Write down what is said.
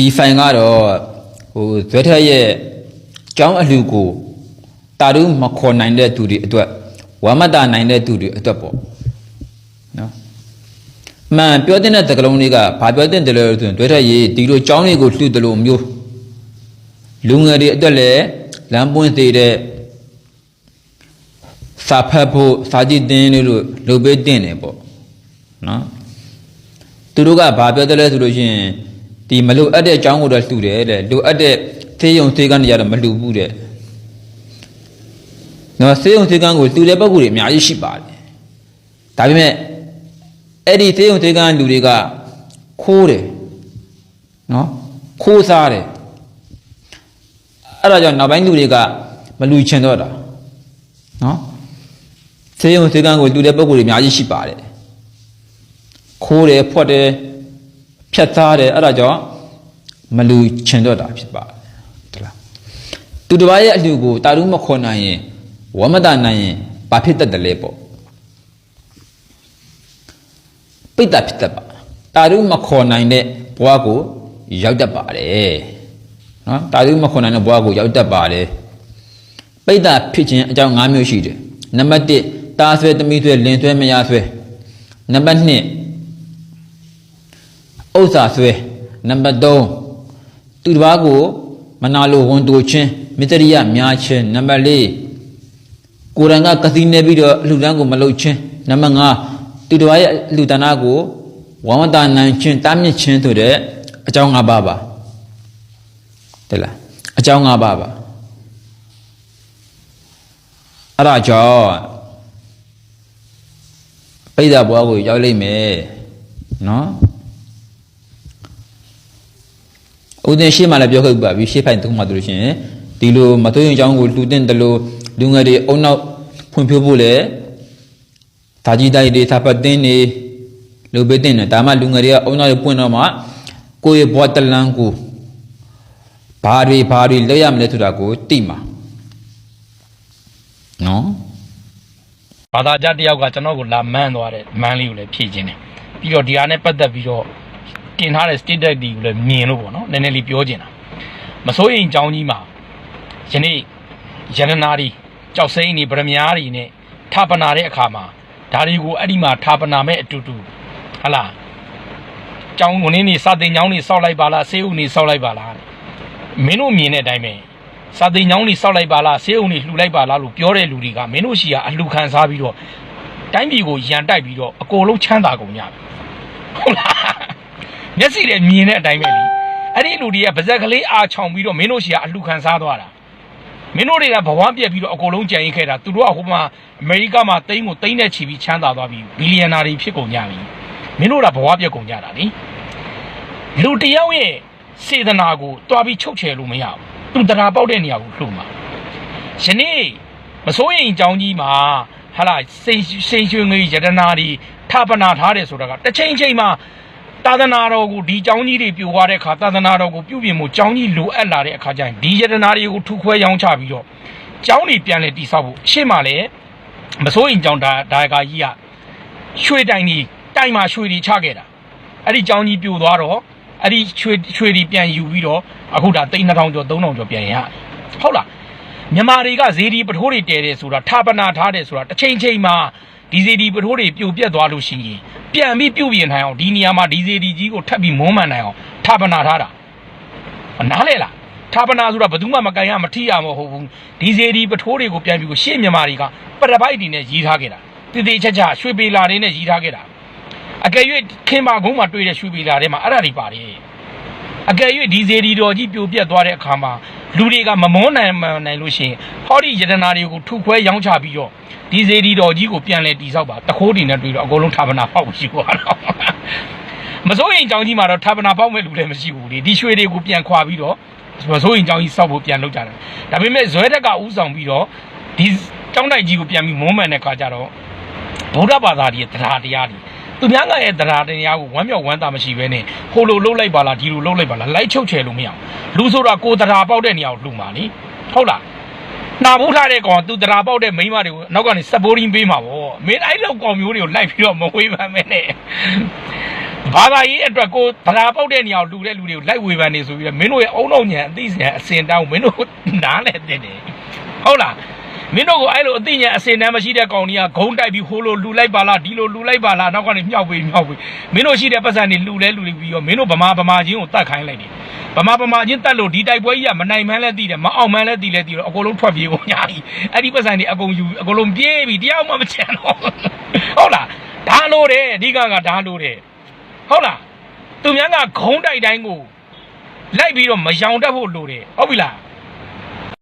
ဒီဖိုင်ကတော့ဟိုဇွဲထက်ရဲ့ကျောင်းအလှကိုတာရုမခေါ်နိုင်တဲ့သူတွေအတွက်ဝါမတာနိုင်တဲ့သူတွေအတွက်ပေါ့နော်မှန်ပြောတဲ့တကလုံးလေးကဘာပြောတဲ့တယ်လဲဆိုရင်ဇွဲထက်ရေးဒီလိုကျောင်းလေးကိုလှူတယ်လို့မျိုးလူငယ်တွေအတွက်လည်းလမ်းပွင့်သေးတဲ့စာဖတ်ဖို့စာကြည့်တင်းလေးလို့လုပ်ပေးတင်တယ်ပေါ့နော်သူတို့ကဘာပြောတယ်လဲဆိုလို့ရှိရင် ဒီမလိုအပ်တဲ့အကြောင်းကိုတော့လှူတယ်တဲ့လိုအပ်တဲ့သေးယုံသေးကနေရတော့မလှူဘူးတဲ့နော်သေးယုံသေးကန်းကိုလှူတဲ့ပုံကိုယ်တွေအများကြီးရှိပါတယ်ဒါပေမဲ့အဲ့ဒီသေးယုံသေးကန်းလူတွေကခိုးတယ်နော်ခိုးစားတယ်အဲ့ဒါကြောင့်နောက်ပိုင်းလူတွေကမလူချင်တော့တာနော်သေးယုံသေးကန်းကိုလှူတဲ့ပုံကိုယ်တွေအများကြီးရှိပါတယ်ခိုးတယ်ဖွက်တယ်ဖြတ်သားတယ်အဲ့ဒါကြောင့် မလူချင်တော့တာဖြစ်ပါတယ်တလားသူတစ်ပါးရဲ့အလှကိုတာရုမခေါ်နိုင်ရင်ဝမတနိုင်ရင်ဘာဖြစ်တတ်တယ်လဲပေါ့ပိတ်တာဖြစ်တတ်ပါတာရုမခေါ်နိုင်တဲ့ဘဝကိုရောက်တတ်ပါတယ်နော်တာရုမခေါ်နိုင်တဲ့ဘဝကိုရောက်တတ်ပါတယ်ပိတ်တာဖြစ်ခြင်းအကြောင်း၅မျိုးရှိတယ်နံပါတ်1တာဆွဲသမီးဆွဲလင်ဆွဲမယားဆွဲနံပါတ်2ဥစ္စာဆွဲနံပါတ်3 သူတစ်ပါးကိုမနာလိုဝန်တိုခြင်းမစ္စရိယများခြင်းနံပါတ်4ကိုယ်တိုင်ကကစီနေပြီးတော့အလှူဒန်းကိုမလုပ်ခြင်းနံပါတ်5သူတစ်ပါးရဲ့အလှူဒါနကိုဝမ်းဝတ္တနိုင်ခြင်းတားမြစ်ခြင်းဆိုတဲ့အကြောင်း၅ပါးပါတဲ့လားအကြောင်း၅ပါးပါအဲ့ဒါကြောင့်ပိဿဘွားကိုရောက်လိမ့်မယ်နော် ဦးသိန်းရှေ့မှာလည်းပြောခဲ့ပါပြီရှေ့ဖိုင်သုံးမှာတို့လို့ရှိရင်ဒီလိုမသွေးရင်အကြောင်းကိုလှူတဲ့တလို့လူငယ်တွေအုံနောက်ဖွံ့ဖြိုးဖို့လေဒါကြီးတိုက်တွေသပတ်တင်းနေလူပေးတင်တယ်ဒါမှလူငယ်တွေကအုံနောက်တွေပွင့်တော့မှကိုယ့်ရဲ့ဘဝတလန်းကိုဘာတွေဘာတွေလုပ်ရမလဲဆိုတာကိုသိမှာနော်ဘာသာကြတစ်ယောက်ကကျွန်တော်ကိုလာမန်းသွားတယ်မန်းလေးကိုလည်းဖြည့်ခြင်းတယ်ပြီးတော့ဒီဟာနဲ့ပတ်သက်ပြီးတော့ တင်ထားတဲ့ status တွေကိုလည်းမြင်လို့ပေါ့နော်နည်းနည်းလေးပြောချင်တာမစိုးရင်အကြောင်းကြီးမှာယနေ့ယန္တနာတွေကြောက်စိမ့်တွေဗရမ ्या တွေနဲ့ထာပနာတဲ့အခါမှာဒါတွေကိုအဲ့ဒီမှာထာပနာမဲ့အတူတူဟလာကျောင်းဝင်နေစာတင်ကျောင်းနေစောက်လိုက်ပါလားဆေးဥနေစောက်လိုက်ပါလားမင်းတို့မြင်တဲ့အတိုင်းပဲစာတင်ကျောင်းနေစောက်လိုက်ပါလားဆေးဥနေလှူလိုက်ပါလားလို့ပြောတဲ့လူတွေကမင်းတို့ရှိကအလှူခံစားပြီးတော့တိုင်းပြည်ကိုရန်တိုက်ပြီးတော့အကုန်လုံးချမ်းသာကုန်ကြတယ်ဟုတ်လား မျက်စိနဲ့မြင်တဲ့အတိုင်းပဲလीအဲ့ဒီလူတွေကပါဇက်ကလေးအာချောင်ပြီးတော့မင်းတို့ရှိကအလှူခံစားသွားတာမင်းတို့တွေကဘဝပြက်ပြီးတော့အကုန်လုံးကြံရင်ခဲ့တာသူတို့ကဟိုမှာအမေရိကမှာတိန်းကိုတိန်းနဲ့ချီပြီးချမ်းသာသွားပြီးဘီလီယံနာတွေဖြစ်ကုန်ကြပြီမင်းတို့ကဘဝပြက်ကုန်ကြတာလीလူတစ်ယောက်ရဲ့စေတနာကိုတွားပြီးချုပ်ချယ်လို့မရဘူးသူတရားပေါက်တဲ့နေရာကိုလှုပ်မှာယနေ့မစိုးရင်အကြောင်းကြီးမှာဟာလာစိန်စိန်ရွှေငွေယတနာတွေထပနာထားတယ်ဆိုတာကတစ်ချိန်ချိန်မှာ သာသနာတော်ကိုဒီเจ้าကြီးတွေပြိုသွားတဲ့အခါသာသနာတော်ကိုပြုပြင်မှုเจ้าကြီးလိုအပ်လာတဲ့အခါကျရင်ဒီယတနာတွေကိုထုခွဲရောင်းချပြီးတော့เจ้าတွေပြန်လဲတိဆောက်ဖို့ရှေ့မှာလည်းမစိုးရင်เจ้าဒါဒါကာကြီးကရွှေတိုင်ကြီးတိုင်မှာရွှေတွေချခဲ့တာအဲ့ဒီเจ้าကြီးပြိုသွားတော့အဲ့ဒီရွှေရွှေတွေပြန်ယူပြီးတော့အခုဒါသိန်း2000ကျော်3000ကျော်ပြန်ရဟုတ်လားမြန်မာတွေကဇေဒီပထိုးတွေတဲတယ်ဆိုတာဌာပနာထားတယ်ဆိုတာတစ်ချိန်ချိန်မှာဒီဇေဒီပထိုးတွေပြိုပြက်သွားလို့ရှိရင် ပြန်ပြီးပြုတ်ပြင်နိုင်အောင်ဒီနေရာမှာဒီဇေဒီကြီးကိုထပ်ပြီးမွမ်းမံနိုင်အောင်ဌာပနာထားတာနားလဲလားဌာပနာဆိုတာဘယ်သူမှမကန်ရမထိရမဟုတ်ဘူးဒီဇေဒီပထိုးတွေကိုပြန်ပြီးကိုရှေ့မြန်မာတွေကပရပိုက်တွေနဲ့ရီးထားခဲ့တာတည်တည်ချာချာရွှေပေလာတွေနဲ့ရီးထားခဲ့တာအကယ်၍ခင်မာကုန်းမှာတွေ့တဲ့ရွှေပေလာတွေမှာအဲ့ဒါတွေပါတယ် အကယ်၍ဒီဇေဒီတော်ကြီးပြိုပြက်သွားတဲ့အခါမှာလူတွေကမမွန်းနိုင်မနိုင်လို့ရှိရင်ဟောဒီယတနာတွေကိုထုခွဲရောင်းချပြီးတော့ဒီဇေဒီတော်ကြီးကိုပြန်လဲတိဆောက်ပါတခိုးတင်နဲ့တွေ့တော့အကုန်လုံးဌာပနာပေါက်ရှိသွားတော့မစိုးရင်ကြောင်ကြီးမှာတော့ဌာပနာပေါက်မဲ့လူလည်းမရှိဘူးလေဒီရွှေတွေကိုပြန်ခွာပြီးတော့မစိုးရင်ကြောင်ကြီးစောက်ဖို့ပြန်လုပ်ကြတယ်ဒါပေမဲ့ဇွဲတက်ကဥဆောင်ပြီးတော့ဒီကျောင်းတိုက်ကြီးကိုပြန်ပြီးမွန်းမှန်တဲ့ခါကျတော့ဗုဒ္ဓဘာသာကြီးတရားတရားတွေ သူများကရဲ့တရားတရားကိုဝမ်းမြောက်ဝမ်းသာမရှိဘဲနဲ့ဟိုလိုလှုပ်လိုက်ပါလားဒီလိုလှုပ်လိုက်ပါလားလိုက်ချုပ်ချယ်လို့မရဘူးလူဆိုတာကိုယ်တရားပေါက်တဲ့နေရာကိုလှူမှာလीဟုတ်လားနာဘူးထားတဲ့ကောင်သူတရားပေါက်တဲ့မိန်းမတွေကိုနောက်ကနေစပိုးရင်းပေးမှာပေါ့မင်းအဲ့လောက်ကောင်မျိုးတွေကိုလိုက်ပြီးတော့မဝေးပါနဲ့နဲ့ဘာသာရေးအတွက်ကိုဗလာပေါက်တဲ့နေရာကိုလူတဲ့လူတွေကိုလိုက်ဝေဖန်နေဆိုပြီးတော့မင်းတို့ရဲ့အုံနောက်ညံအသိဉာဏ်အစင်တောင်းမင်းတို့နားလဲတင်တယ်ဟုတ်လား မင်းတို့ကိုအဲ့လိုအသိဉာဏ်အစင်တန်းမရှိတဲ့ကောင်ကြီးကဂုံးတိုက်ပြီးဟိုလိုလူလိုက်ပါလားဒီလိုလူလိုက်ပါလားနောက်ကနေမြှောက်ပြီးမြှောက်ပြီးမင်းတို့ရှိတဲ့ပတ်စံတွေလူလဲလူပြီးတော့မင်းတို့ဗမာဗမာချင်းကိုတတ်ခိုင်းလိုက်တယ်ဗမာဗမာချင်းတတ်လို့ဒီတိုက်ပွဲကြီးကမနိုင်မှန်းလဲသိတယ်မအောင်မှန်းလဲသိလဲသိတော့အကုန်လုံးထွက်ပြေးကုန်ညာကြီးအဲ့ဒီပတ်စံတွေအကုန်ယူအကုန်လုံးပြေးပြီးတရားမှမချန်တော့ဟုတ်လားဒါလို့တယ်အဓိကကဒါလို့တယ်ဟုတ်လားသူများကဂုံးတိုက်တိုင်းကိုလိုက်ပြီးတော့မယောင်တတ်ဖို့လိုတယ်ဟုတ်ပြီလား